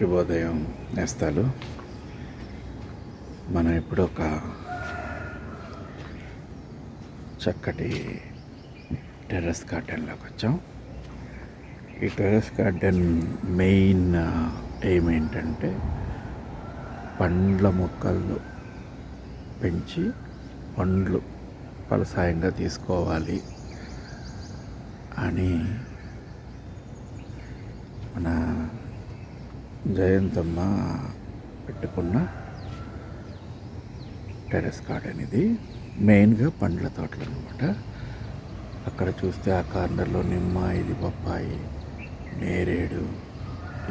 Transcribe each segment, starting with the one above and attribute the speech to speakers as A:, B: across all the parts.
A: శుభోదయం నేస్తాలు. మనం ఇప్పుడు ఒక చక్కటి టెర్రస్ గార్డెన్లోకి వచ్చాం. ఈ టెర్రస్ గార్డెన్ మెయిన్ ఎయిమ్ ఏంటంటే పండ్ల మొక్కలు పెంచి పండ్లు ఫలసాయంగా తీసుకోవాలి అని మన జయంతమ్మ పెట్టుకున్న టెరెస్ గార్డెన్ ఇది. మెయిన్గా పండ్ల తోటలు అనమాట అక్కడ చూస్తే ఆ కార్నర్లో నిమ్మ ఇది బొప్పాయి నేరేడు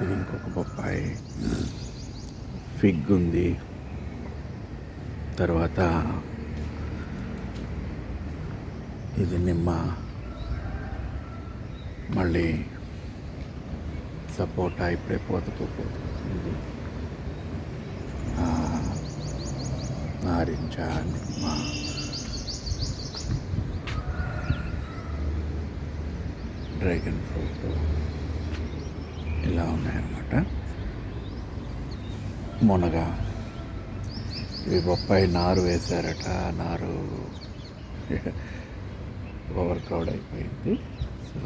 A: ఇది ఇంకొక బొప్పాయి ఫిగ్ ఉంది. తర్వాత ఇది నిమ్మ మళ్ళీ సపోటా ఇప్పుడే పోతూ పోతుంది నారింజ నిమ్మ డ్రాగన్ ఫ్రూట్ ఇలా ఉన్నాయన్నమాట. మునగ. ఇవి బొప్పాయి నారు వేశారట నారు ఓవర్ క్రౌడ్ అయిపోయింది. సో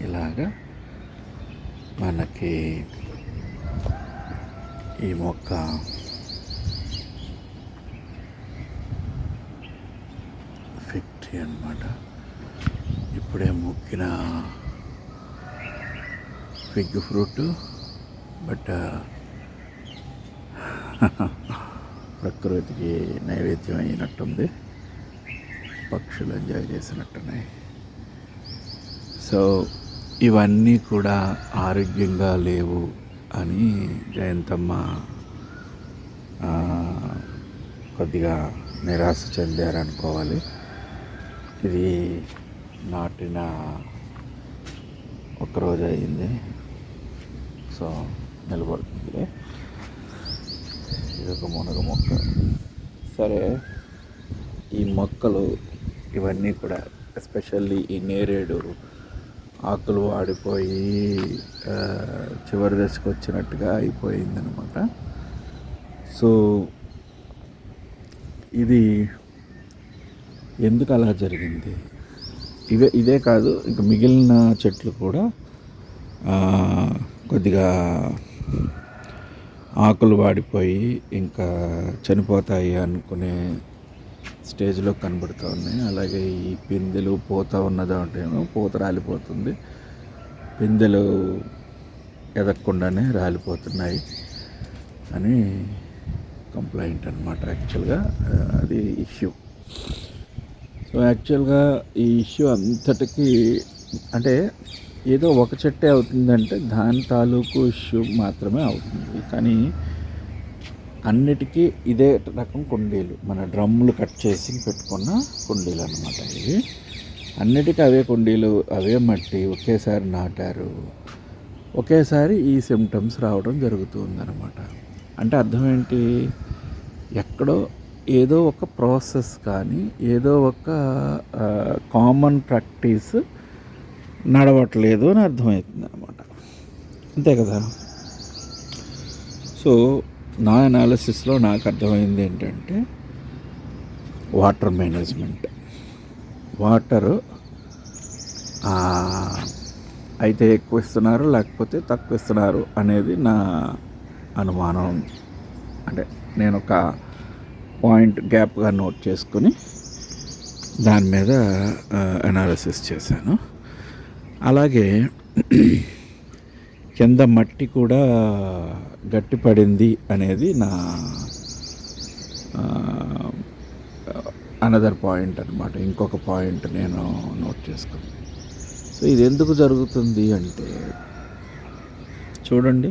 A: ఇలాగా మనకి ఈ మొక్క ఫిగ్ అనమాట ఇప్పుడే మొక్కిన ఫిగ్ ఫ్రూట్ బట్ ప్రకృతికి నైవేద్యం అయినట్టుంది. పక్షులు ఎంజాయ్ చేసినట్టున్నాయి. సో ఇవన్నీ కూడా ఆరోగ్యంగా లేవు అని జయంతమ్మ కొద్దిగా నిరాశ చెందారనుకోవాలి ఇది నాటిన ఒకరోజు అయింది. సో నిలబడుతుంది. ఇది ఒక మునగ మొక్క. సరే ఈ మొక్కలు ఇవన్నీ కూడా ఎస్పెషల్లీ ఈ నేరేడు ఆకులు వాడిపోయి చివరి దశకు వచ్చినట్టుగా అయిపోయిందనమాట సో ఇది ఎందుకు అలా జరిగింది? ఇవే ఇదే కాదు ఇంకా మిగిలిన చెట్లు కూడా కొద్దిగా ఆకులు వాడిపోయి ఇంకా చనిపోతాయి అనుకునే స్టేజ్లో కనబడుతూ ఉన్నాయి. అలాగే ఈ పిందెలు పూత ఉన్నదాంటేమో పూత రాలిపోతుంది. పిందెలు ఎదగకుండానే రాలిపోతున్నాయి అని కంప్లైంట్ అనమాట యాక్చువల్గా. అది ఇష్యూ. సో యాక్చువల్గా ఈ ఇష్యూ అంతటికి అంటే ఏదో ఒక చెట్టే అవుతుందంటే దాని తాలూకు ఇష్యూ మాత్రమే అవుతుంది. కానీ అన్నిటికీ ఇదే రకం కుండీలు. మన డ్రమ్ములు కట్ చేసి పెట్టుకున్న కుండీలు అనమాట ఇవి. అన్నిటికీ అవే కుండీలు అవే మట్టి ఒకేసారి నాటారు. ఒకేసారి ఈ సిమ్టమ్స్ రావడం జరుగుతుందనమాట అంటే అర్థం ఏంటి? ఎక్కడో ఏదో ఒక ప్రాసెస్ కానీ ఏదో ఒక కామన్ ప్రాక్టీస్ నడవట్లేదు అని అర్థమవుతుంది అనమాట అంతే కదా? సో నా అనాలిసిస్లో నాకు అర్థమైంది ఏంటంటే వాటర్ మేనేజ్మెంట్ వాటర్ అయితే ఎక్కువ ఇస్తున్నారు లేకపోతే తక్కువ ఇస్తున్నారు అనేది నా అనుమానం. అంటే నేను ఒక పాయింట్ గ్యాప్గా నోట్ చేసుకొని దాని మీద అనాలిసిస్ చేశాను. అలాగే కింద మట్టి కూడా గట్టిపడింది అనేది నా అనదర్ పాయింట్ అనమాట ఇంకొక పాయింట్ నేను నోట్ చేసుకుంది సో ఇది ఎందుకు జరుగుతుంది అంటే చూడండి.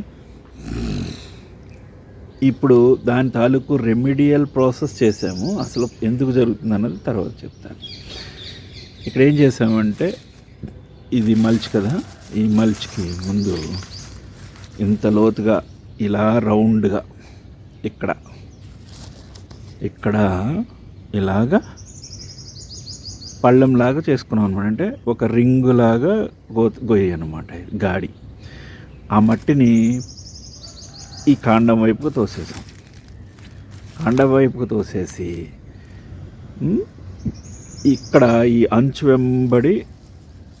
A: ఇప్పుడు దాని తాలూకు రెమిడియల్ ప్రాసెస్ చేసాము. అసలు ఎందుకు జరుగుతుంది అన్నది తర్వాత చెప్తాను. ఇక్కడ ఏం చేసామంటే ఇది మల్చ్ కదా. ఈ మల్చ్కి ముందు ఇంత లోతుగా ఇలా రౌండ్గా ఇక్కడ ఇక్కడ ఇలాగా పళ్ళెంలాగా చేసుకున్నాం అనమాట అంటే ఒక రింగులాగా గో గొయ్యి అనమాట గాడి. ఆ మట్టిని ఈ కాండం వైపుకు తోసేసాం. కాండం వైపుకు తోసేసి ఇక్కడ ఈ అంచు వెంబడి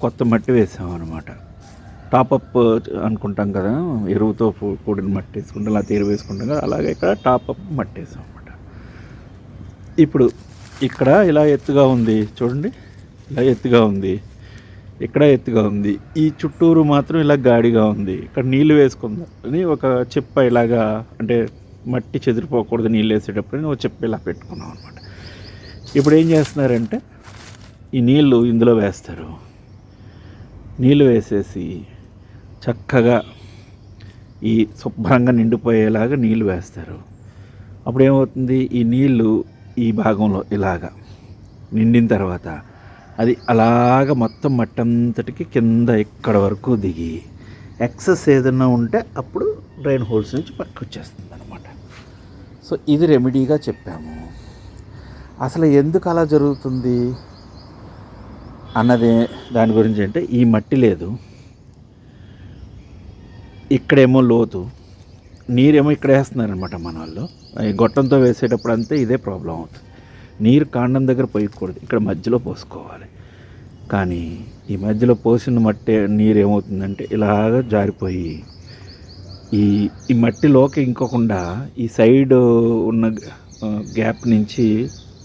A: కొత్త మట్టి వేసాం అనమాట టాపప్ అనుకుంటాం కదా ఎరువుతో కూడిన మట్టి వేసుకుంటాం లేకపోతే తీరు వేసుకుంటాం కదా అలాగే ఇక్కడ టాపప్ మట్టి వేసాం అనమాట ఇప్పుడు ఇక్కడ ఇలా ఎత్తుగా ఉంది చూడండి ఇలా ఎత్తుగా ఉంది ఇక్కడ ఎత్తుగా ఉంది. ఈ చుట్టూరు మాత్రం ఇలా గాడిగా ఉంది. ఇక్కడ నీళ్ళు వేసుకుందాం అని ఒక చెప్ప ఇలాగా అంటే మట్టి చెదిరిపోకూడదు నీళ్ళు వేసేటప్పుడు ఒక చెప్ప ఇలా పెట్టుకున్నాం అనమాట ఇప్పుడు ఏం చేస్తున్నారంటే ఈ నీళ్ళు ఇందులో వేస్తారు. నీళ్ళు వేసేసి చక్కగా ఈ శుభ్రంగా నిండిపోయేలాగా నీళ్ళు వేస్తారు. అప్పుడు ఏమవుతుంది ఈ నీళ్ళు ఈ భాగంలో ఇలాగా నిండిన తర్వాత అది అలాగ మొత్తం మట్టంతటికి కింద ఇక్కడ వరకు దిగి ఎక్సెస్ ఏదైనా ఉంటే అప్పుడు డ్రైన్ హోల్స్ నుంచి పక్కకు వచ్చేస్తుంది అనమాట సో ఇది రెమెడీగా చెప్పాము. అసలు ఎందుకు అలా జరుగుతుంది? అన్నదే దాని గురించి అంటే ఈ మట్టి లేదు. ఇక్కడేమో లోతు నీరేమో ఇక్కడ వేస్తున్నారనమాట మన వాళ్ళు. గొట్టంతో వేసేటప్పుడు అంతే ఇదే ప్రాబ్లం అవుతుంది. నీరు కాండం దగ్గర పోయకూడదు ఇక్కడ మధ్యలో పోసుకోవాలి. కానీ ఈ మధ్యలో పోసిన మట్టి నీరు ఏమవుతుందంటే ఇలాగ జారిపోయి ఈ ఈ మట్టిలోకి ఇంకోకుండా ఈ సైడ్ ఉన్న గ్యాప్ నుంచి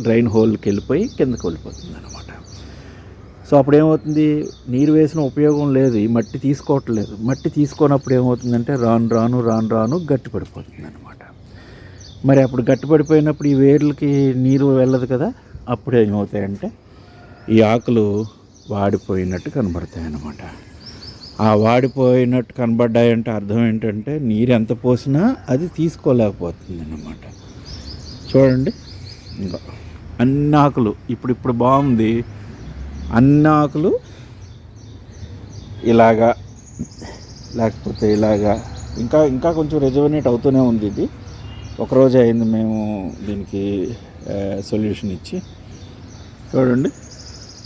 A: డ్రైన్ హోల్కి వెళ్ళిపోయి కిందకి వెళ్ళిపోతుంది అనమాట సో అప్పుడు ఏమవుతుంది నీరు వేసిన ఉపయోగం లేదు. ఈ మట్టి తీసుకోవట్లేదు. మట్టి తీసుకోనప్పుడు ఏమవుతుందంటే రాను రాను రాను రాను గట్టి పడిపోతుంది అనమాట మరి అప్పుడు గట్టి పడిపోయినప్పుడు ఈ వేర్లకి నీరు వెళ్ళదు కదా? అప్పుడు ఏమవుతాయంటే ఈ ఆకులు వాడిపోయినట్టు కనబడతాయి అన్నమాట ఆ వాడిపోయినట్టు కనబడ్డాయంటే అర్థం ఏంటంటే నీరు ఎంత పోసినా అది తీసుకోలేకపోతుంది అన్నమాట చూడండి. ఇంకా. అన్ని ఆకులు ఇప్పుడు ఇప్పుడు బాగుంది. అన్ని ఆకులు ఇలాగా లేకపోతే ఇలాగా ఇంకా ఇంకా కొంచెం రెజవనేట్ అవుతూనే ఉంది ఇది. ఒకరోజు అయింది మేము దీనికి సొల్యూషన్ ఇచ్చి. చూడండి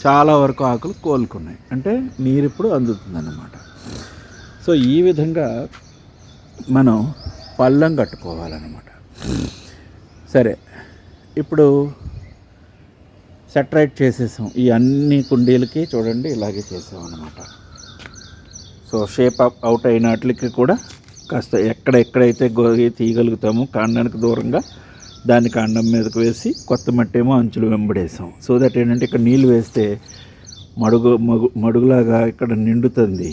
A: చాలా వరకు ఆకులు కోలుకున్నాయి. అంటే నీరు ఇప్పుడు అందుతుందన్నమాట. సో ఈ విధంగా మనం పళ్ళం కట్టుకోవాలన్నమాట. సరే ఇప్పుడు సెటరైట్ చేసేసాం. ఈ అన్ని కుండీలకి చూడండి ఇలాగే చేసాం అనమాట సో షేప్ అవుట్ అవుట్ అయినట్లకి కూడా కాస్త ఎక్కడ ఎక్కడైతే గొయ్యి తీయగలుగుతామో కాండానికి దూరంగా దాన్ని కాండం మీదకు వేసి కొత్త మట్టి ఏమో అంచులు వెంబడేసాం. సో దట్ ఏంటంటే ఇక్కడ నీళ్ళు వేస్తే మడుగు మగు మడుగులాగా ఇక్కడ నిండుతుంది.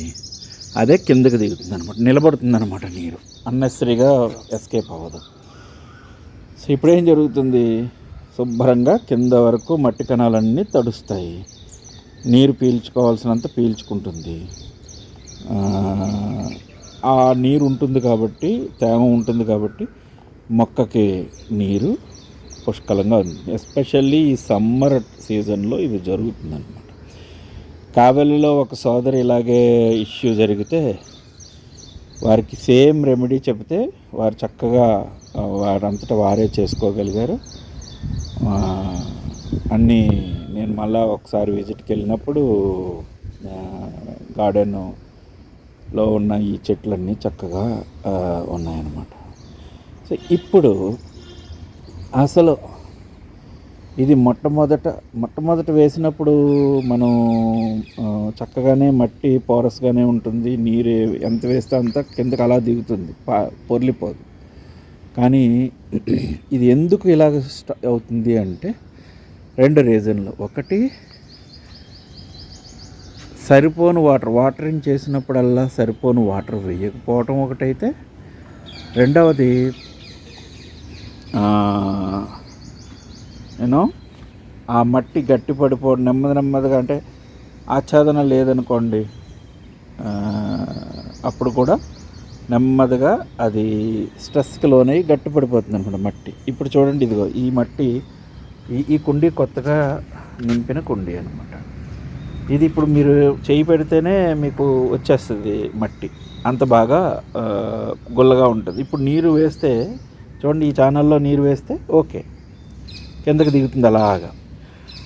A: అదే కిందకి దిగుతుంది అనమాట నిలబడుతుంది అనమాట నీరు. అన్నెసరీగా ఎస్కేప్ అవ్వదు. సో ఇప్పుడేం జరుగుతుంది? శుభ్రంగా కింద వరకు మట్టి కణాలన్నీ తడుస్తాయి. నీరు పీల్చుకోవాల్సినంత పీల్చుకుంటుంది. ఆ, నీరు ఉంటుంది కాబట్టి తేమ ఉంటుంది కాబట్టి మొక్కకి నీరు పుష్కలంగా ఉంది. ఎస్పెషల్లీ ఈ సమ్మర్ సీజన్లో ఇది జరుగుతుందన్నమాట. కావలిలో ఒక సోదరి ఇలాగే ఇష్యూ జరిగితే వారికి సేమ్ రెమెడీ చెబితే వారు చక్కగా వారంతటా వారే చేసుకోగలిగారు. అన్నీ నేను మళ్ళీ ఒకసారి విజిట్కి వెళ్ళినప్పుడు గార్డెన్లో ఉన్న ఈ చెట్లన్నీ చక్కగా ఉన్నాయన్నమాట. సో ఇప్పుడు అసలు ఇది మొట్టమొదట మొట్టమొదట వేసినప్పుడు మనం చక్కగానే మట్టి పోరస్గానే ఉంటుంది. నీరు ఎంత వేస్తే అంత కిందకి అలా దిగుతుంది. పా పొర్లిపోదు. కానీ ఇది ఎందుకు ఇలాగ స్ట- అవుతుంది అంటే రెండు రీజన్లు. ఒకటి సరిపోను వాటర్ వాటరింగ్ చేసినప్పుడల్లా సరిపోను వాటర్ వేయకపోవటం ఒకటైతే. రెండవది నేను ఆ మట్టి గట్టి పడిపోవడం నెమ్మది నెమ్మదిగా అంటే ఆచ్ఛాదన లేదనుకోండి అప్పుడు కూడా నెమ్మదిగా అది స్ట్రెస్కి లోనై గట్టిపడిపోతుంది అనమాట మట్టి. ఇప్పుడు చూడండి ఇదిగో ఈ మట్టి ఈ ఈ కుండీ కొత్తగా నింపిన కుండీ అనమాట ఇది ఇప్పుడు మీరు చేయి పెడితేనే మీకు వచ్చేస్తుంది మట్టి. అంత బాగా గుల్లగా ఉంటుంది. ఇప్పుడు నీరు వేస్తే చూడండి ఈ ఛానల్లో నీరు వేస్తే ఓకే. కిందకి దిగుతుంది అలాగా.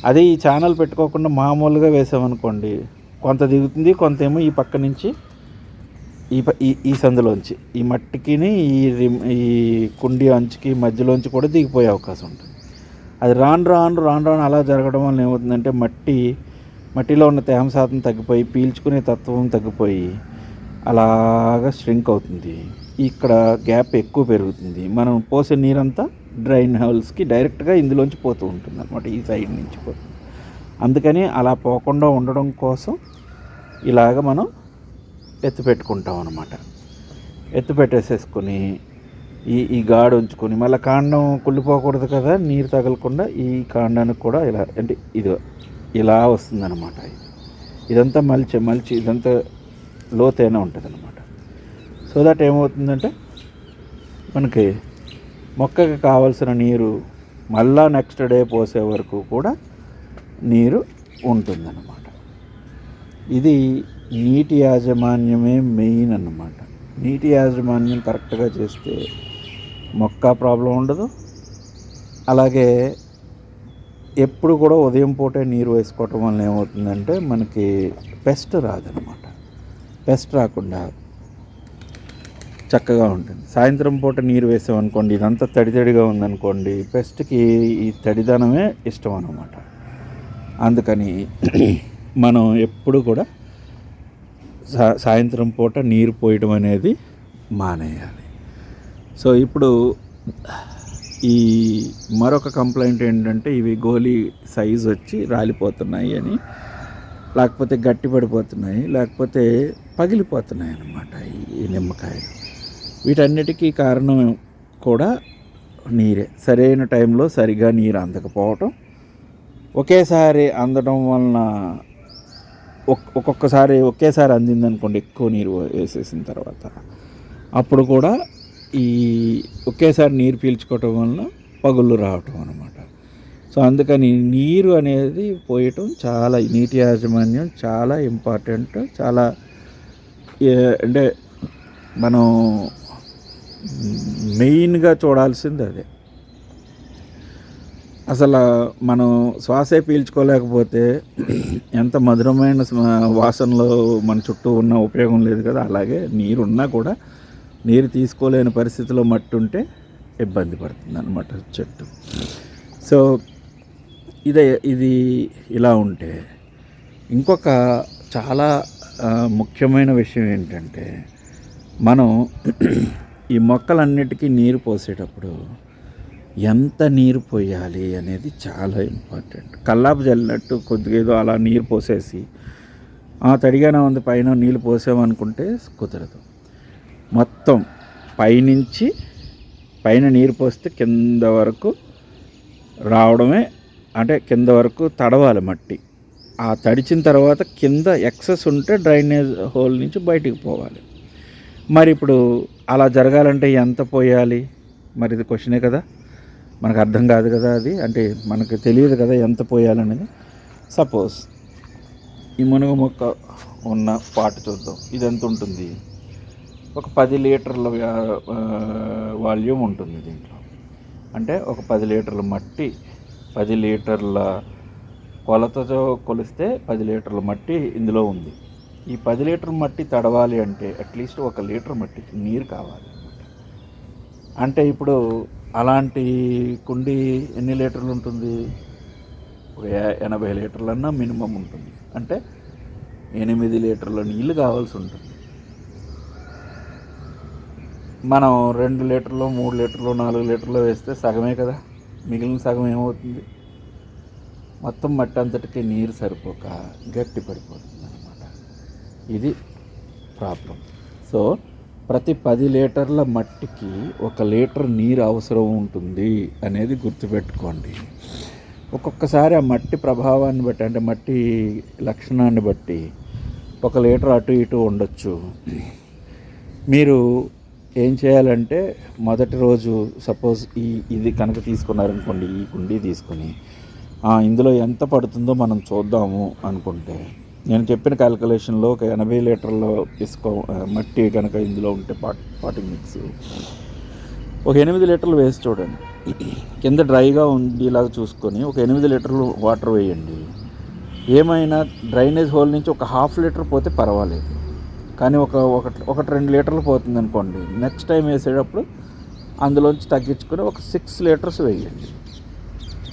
A: అదే ఈ ఛానల్ పెట్టుకోకుండా మామూలుగా వేసామనుకోండి కొంత దిగుతుంది కొంత ఏమో ఈ పక్క నుంచి ఈ ప- ఈ ఈ సందులోంచి ఈ మట్టికిని ఈ రిమ్ ఈ కుండి అంచుకి మధ్యలోంచి కూడా దిగిపోయే అవకాశం ఉంటుంది. అది రాను రాను రాను రాను అలా జరగడం వల్ల ఏమవుతుందంటే మట్టి మట్టిలో ఉన్న తేమ శాతం తగ్గిపోయి పీల్చుకునే తత్వం తగ్గిపోయి అలాగా స్ట్రింక్ అవుతుంది. ఇక్కడ గ్యాప్ ఎక్కువ పెరుగుతుంది. మనం పోసే నీరంతా డ్రైన్ హౌల్స్కి డైరెక్ట్గా ఇందులోంచి పోతూ ఉంటుంది అనమాట ఈ సైడ్ నుంచి పోతుంది అందుకని అలా పోకుండా ఉండడం కోసం ఇలాగ మనం ఎత్తు పెట్టుకుంటాం అనమాట ఎత్తు పెట్టేసేసుకొని ఈ ఈ గాడు ఉంచుకొని మళ్ళీ కాండం కుళ్ళిపోకూడదు కదా నీరు తగలకుండా ఈ కాండానికి కూడా ఇలా అంటే ఇది ఇలా వస్తుందన్నమాట ఇది. ఇదంతా మలిచి మలిచి ఇదంతా లోతైన ఉంటుంది అనమాట సో దట్ ఏమవుతుందంటే మనకి మొక్కకి కావలసిన నీరు మళ్ళా నెక్స్ట్ డే పోసే వరకు కూడా నీరు ఉంటుందన్నమాట. ఇది నీటి యాజమాన్యమే మెయిన్ అన్నమాట. నీటి యాజమాన్యం కరెక్ట్గా చేస్తే మొక్క ప్రాబ్లం ఉండదు. అలాగే ఎప్పుడు కూడా ఉదయం పూటే నీరు వేసుకోవటం వల్ల ఏమవుతుందంటే మనకి పెస్ట్ రాదనమాట పెస్ట్ రాకుండా చక్కగా ఉంటుంది. సాయంత్రం పూట నీరు వేసామనుకోండి ఇదంతా తడి తడిగా ఉందనుకోండి పెస్ట్కి ఈ తడిదనమే ఇష్టం అన్నమాట అందుకని మనం ఎప్పుడు కూడా సాయంత్రం పూట నీరు పోయడం అనేది మానేయాలి. సో ఇప్పుడు ఈ మరొక కంప్లైంట్ ఏంటంటే ఇవి గోలీ సైజ్ వచ్చి రాలిపోతున్నాయి అని లేకపోతే గట్టి పడిపోతున్నాయి లేకపోతే పగిలిపోతున్నాయి అన్నమాట ఈ నిమ్మకాయలు. వీటన్నిటికీ కారణం కూడా నీరే. సరైన టైంలో సరిగా నీరు అందకపోవటం ఒకేసారి అందడం వలన ఒక్కొక్కసారి ఒకేసారి అందింది అనుకోండి ఎక్కువ నీరు వేసేసిన తర్వాత. అప్పుడు కూడా ఈ ఒకేసారి నీరు పీల్చుకోవటం వలన పగుళ్ళు రావటం అనమాట సో అందుకని నీరు అనేది పోయటం చాలా నీటి యాజమాన్యం చాలా ఇంపార్టెంట్ చాలా అంటే మనం మెయిన్గా చూడాల్సింది అదే. అసలు మనం శ్వాసే పీల్చుకోలేకపోతే ఎంత మధురమైన వాసనలో మన చుట్టూ ఉన్న ఉపయోగం లేదు కదా. అలాగే నీరు ఉన్నా కూడా నీరు తీసుకోలేని పరిస్థితిలో మట్టి ఉంటే ఇబ్బంది పడుతుంది అనమాట చెట్టు. సో ఇదే ఇది ఇలా ఉంటే ఇంకొక చాలా ముఖ్యమైన విషయం ఏంటంటే మనం ఈ మొక్కలన్నిటికీ నీరు పోసేటప్పుడు ఎంత నీరు పోయాలి అనేది చాలా ఇంపార్టెంట్. కల్లాపు చల్లినట్టు కొద్దిగా ఏదో అలా నీరు పోసేసి "ఆ, తడిగానే ఉంది పైన నీళ్ళు పోసామనుకుంటే కుదరదు. మొత్తం పైనుంచి పైన నీరు పోస్తే కింద వరకు రావడమే అంటే కింద వరకు తడవాలి మట్టి. ఆ తడిచిన తర్వాత కింద ఎక్సెస్ ఉంటే డ్రైనేజ్ హోల్ నుంచి బయటికి పోవాలి. మరి ఇప్పుడు అలా జరగాలంటే ఎంత పోయాలి? మరి ఇది క్వశ్చనే కదా. మనకు అర్థం కాదు కదా అది. అంటే మనకు తెలియదు కదా ఎంత పోయాలనేది. సపోజ్ ఈ మునగ మొక్క ఉన్న పాట చూద్దాం. ఇది ఎంత ఉంటుంది? ఒక పది లీటర్ల వాల్యూమ్ ఉంటుంది దీంట్లో. అంటే ఒక పది లీటర్ల మట్టి పది లీటర్ల కొలతతో కొలిస్తే పది లీటర్ల మట్టి ఇందులో ఉంది. ఈ పది లీటర్ మట్టి తడవాలి అంటే అట్లీస్ట్ ఒక లీటర్ మట్టికి నీరు కావాలి. అంటే ఇప్పుడు అలాంటి కుండి ఎన్ని లీటర్లు ఉంటుంది? ఒక ఎనభై లీటర్లన్నా మినిమం ఉంటుంది. అంటే ఎనిమిది లీటర్ల నీళ్ళు కావాల్సి ఉంటుంది. మనం రెండు లీటర్లు మూడు లీటర్లు నాలుగు లీటర్లు వేస్తే సగమే కదా? మిగిలిన సగం ఏమవుతుంది? మొత్తం మట్టి అంతటికి నీరు సరిపోక గట్టి పడిపోతుంది అనమాట ఇది ప్రాబ్లం. సో ప్రతి పది లీటర్ల మట్టికి ఒక లీటర్ నీరు అవసరం ఉంటుంది అనేది గుర్తుపెట్టుకోండి. ఒక్కొక్కసారి ఆ మట్టి ప్రభావాన్ని బట్టి అంటే మట్టి లక్షణాన్ని బట్టి ఒక లీటర్ అటు ఇటు ఉండొచ్చు. మీరు ఏం చేయాలంటే మొదటి రోజు సపోజ్ ఈ ఇది కనుక తీసుకున్నారనుకోండి ఈ కుండీ తీసుకొని ఇందులో ఎంత పడుతుందో మనం చూద్దాము అనుకుంటే నేను చెప్పిన క్యాలిక్యులేషన్లో ఒక ఎనభై లీటర్ల ఇసుక మట్టి కనుక ఇందులో ఉంటే పాట్ పాటింగ్ మిక్స్. ఒక ఎనిమిది లీటర్లు వేసి చూడండి. కింద డ్రైగా ఉండేలాగా చూసుకొని ఒక ఎనిమిది లీటర్లు వాటర్ వేయండి. ఏమైనా డ్రైనేజ్ హోల్ నుంచి ఒక హాఫ్ లీటర్ పోతే పర్వాలేదు. కానీ ఒక ఒకటి రెండు లీటర్లు పోతుంది అనుకోండి నెక్స్ట్ టైం వేసేటప్పుడు అందులోంచి తగ్గించుకొని ఒక సిక్స్ లీటర్స్ వేయండి.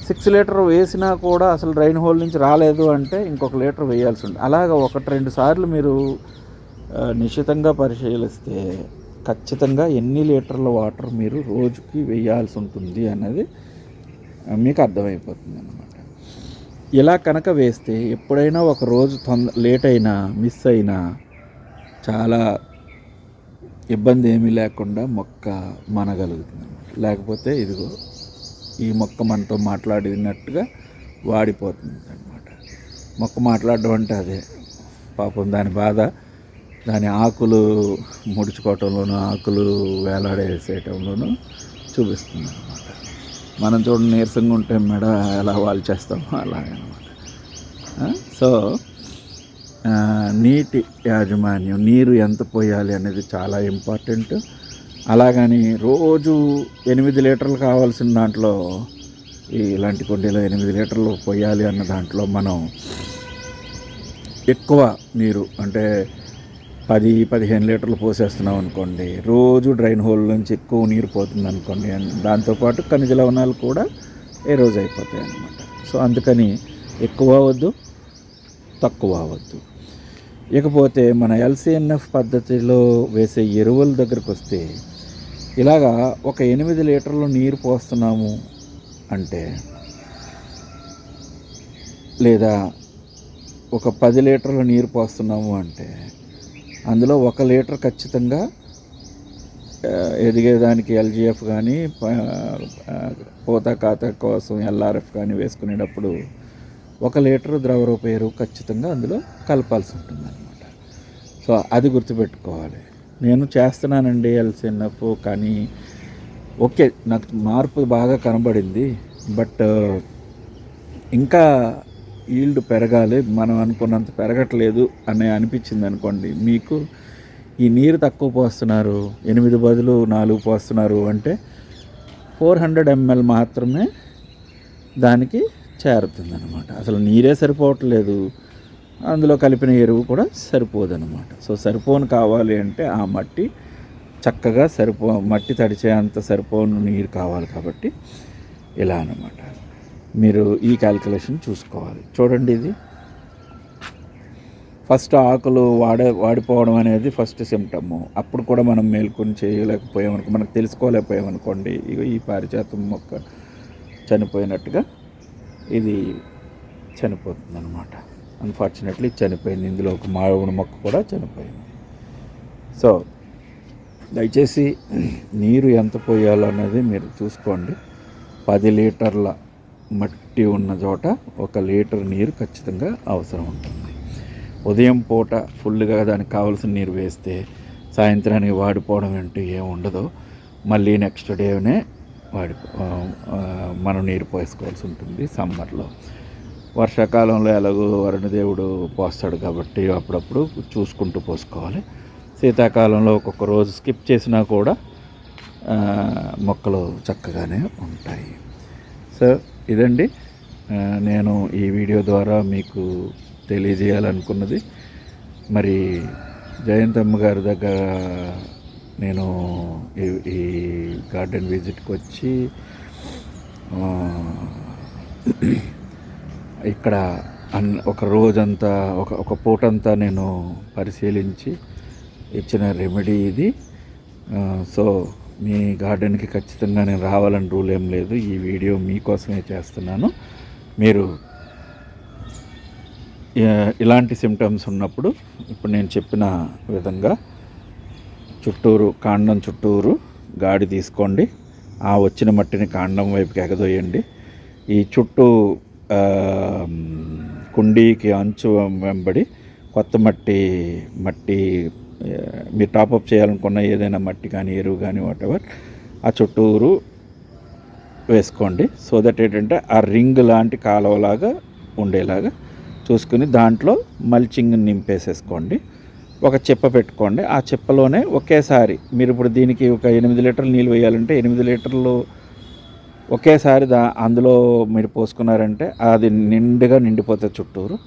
A: సిక్స్ లీటర్ వేసినా కూడా అసలు డ్రైన్ హోల్ నుంచి రాలేదు అంటే ఇంకొక లీటర్ వేయాల్సి ఉంది అలాగ ఒకటి రెండు సార్లు మీరు నిశ్చితంగా నిశితంగా పరిశీలిస్తే ఖచ్చితంగా ఎన్ని లీటర్ల వాటర్ మీరు రోజుకి వేయాల్సి ఉంటుంది అన్నది మీకు అర్థమైపోతుంది అనమాట ఇలా కనుక వేస్తే ఎప్పుడైనా ఒక రోజు తొంద లేట్ అయినా మిస్ అయినా చాలా ఇబ్బంది ఏమీ లేకుండా మొక్క మనగలుగుతుంది లేకపోతే ఇదిగో ఈ మొక్క మనతో మాట్లాడినట్టుగా వాడిపోతుంది అనమాట మొక్క మాట్లాడడం అంటే అదే. పాపం దాని బాధ. దాని ఆకులు ముడుచుకోవటంలోనూ ఆకులు వేలాడేసేయటంలోనూ చూపిస్తుంది అనమాట మనం చూడండి నీరసంగా ఉంటే మెడ ఎలా వాళ్ళు చేస్తామో అలాగనమాట సో నీటి యాజమాన్యం నీరు ఎంత పోయాలి అనేది చాలా ఇంపార్టెంట్. అలాగని రోజు ఎనిమిది లీటర్లు కావాల్సిన దాంట్లో ఈ ఇలాంటి కొండీలో ఎనిమిది లీటర్లు పోయాలి అన్న దాంట్లో మనం ఎక్కువ నీరు అంటే పది పదిహేను లీటర్లు పోసేస్తున్నాం అనుకోండి రోజు డ్రైన్ హోల్ నుంచి ఎక్కువ నీరు పోతుంది అనుకోండి దాంతోపాటు ఖనిజ లవణాలు కూడా ఏ రోజు అయిపోతాయి అన్నమాట. సో అందుకని ఎక్కువ అవ్వద్దు తక్కువ అవ్వద్దు ఇకపోతే మన ఎల్సిఎన్ఎఫ్ పద్ధతిలో వేసే ఎరువుల దగ్గరకు వస్తే ఇలాగా ఒక ఎనిమిది లీటర్లు నీరు పోస్తున్నాము అంటే లేదా ఒక పది లీటర్ల నీరు పోస్తున్నాము అంటే అందులో ఒక లీటర్ ఖచ్చితంగా ఎదిగేదానికి ఎల్జిఎఫ్ కానీ పోత ఖాతా కోసం ఎల్ఆర్ఎఫ్ కానీ వేసుకునేటప్పుడు ఒక లీటర్ ద్రవ రూప ఎరువు ఖచ్చితంగా అందులో కలపాల్సి ఉంటుందన్నమాట. సో అది గుర్తుపెట్టుకోవాలి. నేను చేస్తున్నానండి ఎల్సిఎన్ఎఫ్ కానీ ఓకే నాకు మార్పు బాగా కనబడింది బట్ ఇంకా ఈల్డ్ పెరగాలి మనం అనుకున్నంత పెరగట్లేదు అని అనిపించింది అనుకోండి మీకు ఈ నీరు తక్కువ పోస్తున్నారు ఎనిమిది బదులు నాలుగు పోస్తున్నారు అంటే ఫోర్ హండ్రెడ్ ఎంఎల్ మాత్రమే దానికి చేరుతుంది అనమాట అసలు నీరే సరిపోవట్లేదు అందులో కలిపిన ఎరువు కూడా సరిపోదన్నమాట. సో సరిపోను కావాలి అంటే ఆ మట్టి చక్కగా సరిపో మట్టి తడిచే అంత సరిపోను నీరు కావాలి కాబట్టి ఇలా అన్నమాట. మీరు ఈ క్యాల్కులేషన్ చూసుకోవాలి. చూడండి ఇది. ఫస్ట్ ఆకులు వాడే వాడిపోవడం అనేది ఫస్ట్ సిమ్టమ్ అప్పుడు కూడా మనం మేల్కొని చేయలేకపోయామనుకో మనకు తెలుసుకోలేకపోయామనుకోండి ఇక ఈ పారిజాతం మొక్క చనిపోయినట్టుగా ఇది చనిపోతుంది అనమాట అన్ఫార్చునేట్లీ చనిపోయింది. ఇందులో ఒక మామిడి మొక్క కూడా చనిపోయింది. సో దయచేసి నీరు ఎంత పోయాలో అనేది మీరు చూసుకోండి. పది లీటర్ల మట్టి ఉన్న చోట ఒక లీటర్ నీరు ఖచ్చితంగా అవసరం ఉంటుంది. ఉదయం పూట ఫుల్గా దానికి కావాల్సిన నీరు వేస్తే సాయంత్రానికి వాడిపోవడం అంటూ ఏం ఉండదు. మళ్ళీ నెక్స్ట్ డేనే వాడి మనం నీరు పోసుకోవాల్సి ఉంటుంది సమ్మర్లో. వర్షాకాలంలో ఎలాగో వరుణదేవుడు పోస్తాడు కాబట్టి అప్పుడప్పుడు చూసుకుంటూ పోసుకోవాలి. శీతాకాలంలో ఒక్కొక్క రోజు స్కిప్ చేసినా కూడా మొక్కలు చక్కగానే ఉంటాయి. సో ఇదండి. నేను ఈ వీడియో ద్వారా మీకు తెలియజేయాలనుకున్నది. మరి జయంతమ్మ గారి దగ్గర నేను ఈ ఈ గార్డెన్ విజిట్కి వచ్చి ఇక్కడ అన్ ఒక రోజంతా ఒక ఒక పూటంతా నేను పరిశీలించి ఇచ్చిన రెమెడీ ఇది. సో మీ గార్డెన్కి ఖచ్చితంగా నేను రావాలని రూల్ ఏం లేదు. ఈ వీడియో మీకోసమే చేస్తున్నాను. మీరు ఇలాంటి సిమ్టమ్స్ ఉన్నప్పుడు ఇప్పుడు నేను చెప్పిన విధంగా చుట్టూరు కాండం చుట్టూరు గాడి తీసుకోండి. ఆ వచ్చిన మట్టిని కాండం వైపుకి ఎగదోయండి. ఈ చుట్టూ కుండీకి అంచు వెంబడి కొత్త మట్టి మట్టి మీరు టాపప్ చేయాలనుకున్న ఏదైనా మట్టి కానీ ఎరువు కానీ వాటెవర్ ఆ చుట్టూరు వేసుకోండి. సో దట్ ఏంటంటే ఆ రింగ్ లాంటి కాలువలాగా ఉండేలాగా చూసుకుని దాంట్లో మల్చింగ్ నింపేసేసుకోండి. ఒక చెప్ప పెట్టుకోండి. ఆ చెప్పలోనే ఒకేసారి మీరు ఇప్పుడు దీనికి ఒక ఎనిమిది లీటర్లు నీళ్ళు వేయాలంటే ఎనిమిది లీటర్లు ఒకేసారి దా అందులో మీరు పోసుకున్నారంటే అది నిండుగా నిండిపోతే చుట్టూరు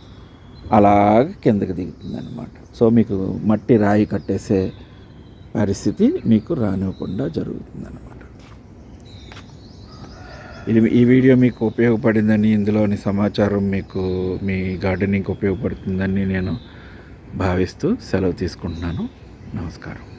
A: అలాగ కిందకి దిగుతుంది అనమాట సో మీకు మట్టి రాయి కట్టేసే పరిస్థితి మీకు రానివ్వకుండా జరుగుతుంది అనమాట ఇది ఈ వీడియో మీకు ఉపయోగపడిందని ఇందులోని సమాచారం మీకు మీ గార్డెనింగ్కి ఉపయోగపడుతుందని నేను భావిస్తూ సెలవు తీసుకుంటున్నాను. నమస్కారం.